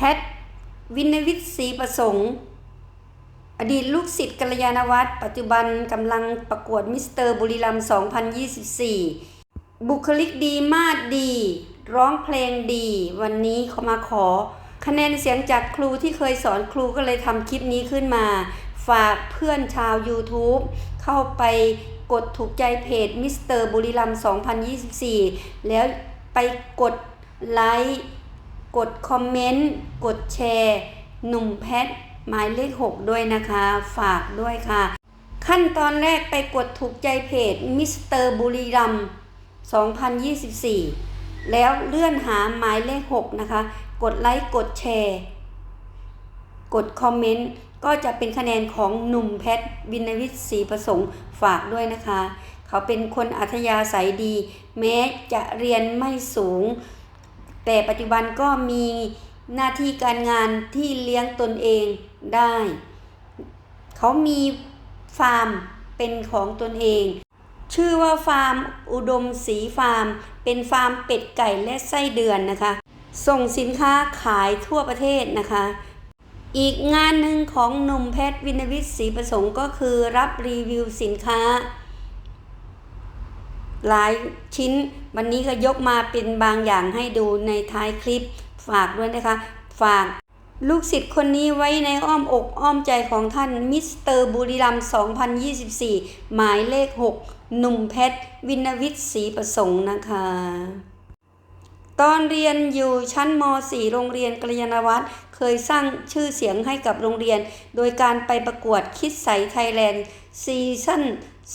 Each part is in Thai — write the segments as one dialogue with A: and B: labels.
A: พทวินวิทย์ศรีประสงค์ อดีตลูกศิษย์กัลยาณวัฒน์ปัจจุบันกำลังประกวดมิสเตอร์บุรีรัมย์2024 บุคลิกดีมาดดี ร้องเพลงดี วันนี้เขามาขอ คะแนนเสียงจากครูที่เคยสอนครูก็เลยทำคลิปนี้ขึ้นมา ฝากเพื่อนชาว YouTube เข้าไปกดถูกใจเพจมิสเตอร์บุรีรัมย์2024 แล้วไปกดไลค์ กดคอมเมนต์ กดแชร์ หนุ่มแพทหมายเลข 6 ด้วยนะคะ ฝากด้วยค่ะ ขั้นตอนแรกไปกดถูกใจเพจมิสเตอร์บุรีรัมย์2024 แล้วเลื่อนหาหมายเลข 6 นะคะ กดไลค์ กดแชร์ กดคอมเมนต์ ก็จะเป็นคะแนนของหนุ่มแพทบินวิทย์ศรีประสงค์ฝากด้วยนะคะ เขาเป็นคนอัธยาศัยดี แม้จะเรียนไม่สูง แต่ปัจจุบันก็มีหน้าที่การงานที่เลี้ยงตนเองได้ เขามีฟาร์มเป็นของตนเอง ชื่อว่าฟาร์มอุดมสีฟาร์ม เป็นฟาร์มเป็ดไก่และไส้เดือนนะคะ ส่งสินค้าขายทั่วประเทศนะคะ อีกงานหนึ่งของหนุ่มแพทย์วินวิทย์ศรีประสงค์ก็คือรับรีวิวสินค้า หลายชิ้น วันนี้ก็ยกมาเป็นบางอย่างให้ดูในท้ายคลิปฝากด้วยนะคะ ฝากลูกศิษย์คนนี้ไว้ในอ้อมอกอ้อมใจของท่านมิสเตอร์บุรีรัมย์2024 หมายเลข 6 หนุ่มเพชร วินวิทย์ศรีประสงค์นะคะ ตอนเรียนอยู่ชั้นม .4 โรงเรียนกัลยาณวัฒน์เคยสร้างชื่อเสียงให้กับโรงเรียน โดยการไปประกวดคิดใสไทยแลนด์ซีซั่น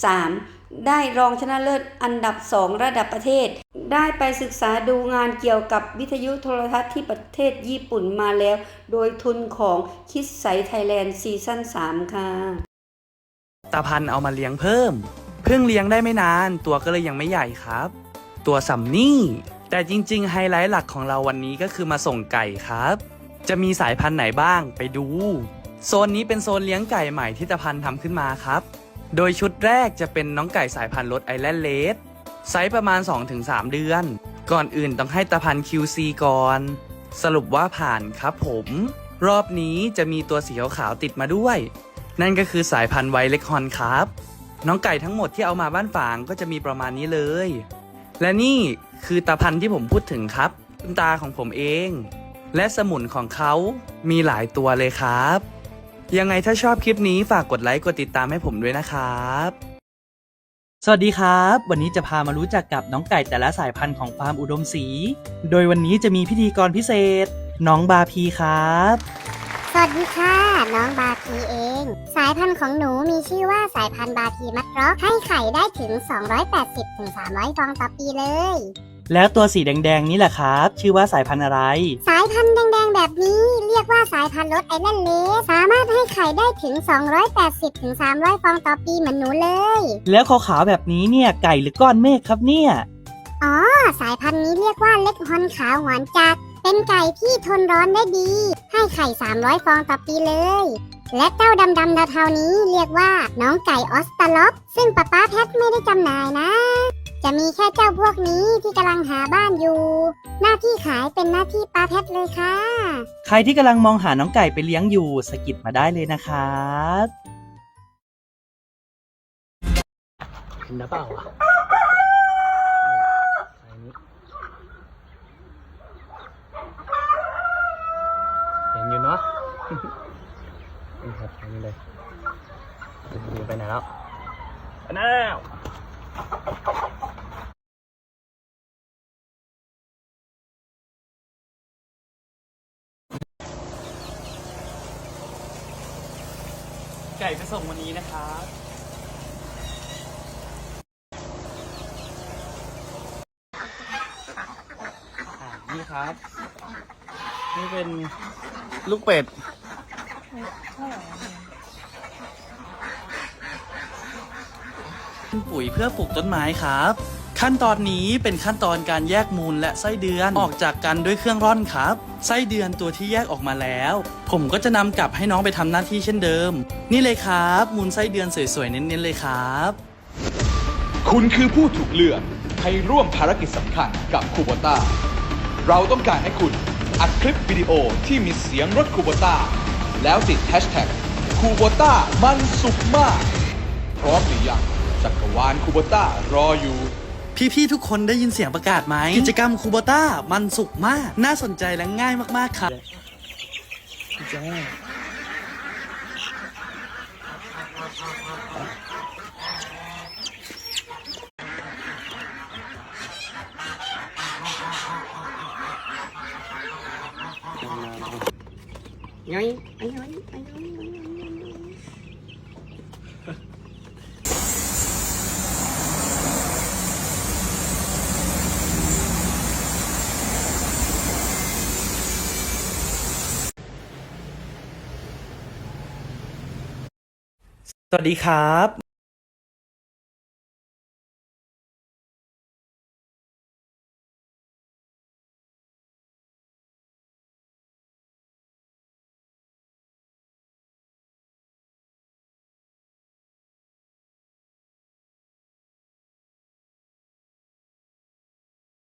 A: 3 ได้รองชนะเลิศอันดับ 2 ระดับประเทศ ได้ไปศึกษาดูงานเกี่ยวกับวิทยุโทรทัศน์ที่ประเทศญี่ปุ่นมาแล้ว โดยทุนของคิดใสไทยแลนด์ซีซั่น3 ค่ะ
B: ตาพันเอามาเลี้ยงเพิ่ม เพิ่งเลี้ยงได้ไม่นาน ตัวก็เลยยังไม่ใหญ่ครับ ตัวสัมนี่ แต่จริงๆ ไฮไลท์หลักของเราวันนี้ก็คือมาส่งไก่ครับ จะมีสายพันธุ์ไหนบ้างไปดู โซนนี้เป็นโซนเลี้ยงไก่ใหม่ที่ตาพันทำขึ้นมาครับ โดยชุดแรกจะเป็นน้องไก่สายพันธุ์รถไอแลนด์เลสไซส์ประมาณ 2-3 เดือน ก่อนอื่นต้องให้ตาพันธุ์ QC ก่อน สรุปว่าผ่านครับผม รอบนี้จะมีตัวสีขาวๆติดมาด้วย นั่นก็คือสายพันธุ์ไวเล็กฮอนครับ น้องไก่ทั้งหมดที่เอามาบ้านฝางก็จะมีประมาณนี้เลย และนี่คือตาพันธุ์ที่ผมพูดถึงครับคุณตาของผมเอง และสมุนของเขามีหลายตัวเลยครับ ยังไงถ้าชอบคลิปนี้ฝากกดไลค์กดติดตามให้ผมด้วยนะครับ
C: สวัสดีครับ วันนี้จะพามารู้จักกับน้องไก่แต่ละสายพันธุ์ของฟาร์มอุดมศรีโดยวันนี้จะมีพิธีกรพิเศษ น้องบาพีครับ
D: สวัสดีค่ะ น้องบาทีเอง สายพันธุ์ของหนูมีชื่อว่าสายพันธุ์บาทีมัดร็อกให้ไข่ได้ถึง 280-300 ฟองต่อปีเลย
C: แล้วตัวสีแดงๆนี่แหละครับ ชื่อว่าสายพันธุ์อะไร
D: สายพันธุ์แดงๆแบบนี้เรียกว่าสายพันธุ์รถไอแลนด์เลสสามารถให้ไข่ได้ถึง 280-300 ฟองต่อปีเหมือนหนูเลย
C: แล้วขาวๆแบบนี้เนี่ยไก่หรือก้อนเมฆครับเนี่ย
D: อ๋อ สายพันธุ์นี้เรียกว่าเล็กฮอนขาวหวานจักรเป็นไก่ที่ทนร้อนได้ดี ให้ไข่ 300 ฟองต่อปีเลยและเจ้าดำๆเทาๆนี้เรียกว่าน้องไก่ออสตาล็อปซึ่งป้าป้าแพทไม่ได้จำหน่ายนะ จะมีแค่เจ้าพวกนี้ที่กำลังหาบ้านอยู่ หน้าที่ขายเป็นหน้าที่ป้าแพทเลยค่ะ
C: ใครที่กำลังมองหาน้องไก่ไปเลี้ยงอยู่สะกิดมาได้เลยนะครับ
B: เห็นหรือเปล่าวะเห็นอยู่เนาะนี่ครับอันนี้เลยดูไปไหนแล้วไปแล้ว ไก่จะส่งวันนี้นะครับอ่านี่ครับ นี่เป็นลูกเป็ด ปุ๋ยเพื่อปลูกต้นไม้ครับ ขั้นตอนนี้เป็นขั้นตอนการแยกมูลและไส้เดือนออกจากกันด้วยเครื่องร่อนครับ ไส้เดือนตัวที่แยกออกมาแล้ว ผมก็จะนำกลับให้น้องไปทำหน้าที่เช่นเดิม นี่เลยครับ มูลไส้เดือนสวยๆ เน้นๆ เลยครับ
E: คุณคือผู้ถูกเลือกให้ร่วมภารกิจสำคัญกับคูโบต้าเราต้องการให้คุณอัดคลิปวิดีโอที่มีเสียงรถคูโบต้าแล้วติดแฮชแท็กคูโบต้ามันสุกมาก พร้อมหรือยังจักรวาลคูโบต้ารออยู่
B: พี่ๆ ทุกคนได้ยินเสียงประกาศไหม กิจกรรมคูโบต้ามันสุกมาก น่าสนใจและง่ายมาก ๆค่ Şucağı. Nhoi, anh nhoi, anh nhoi, anh nhoi. สวัสดีครับ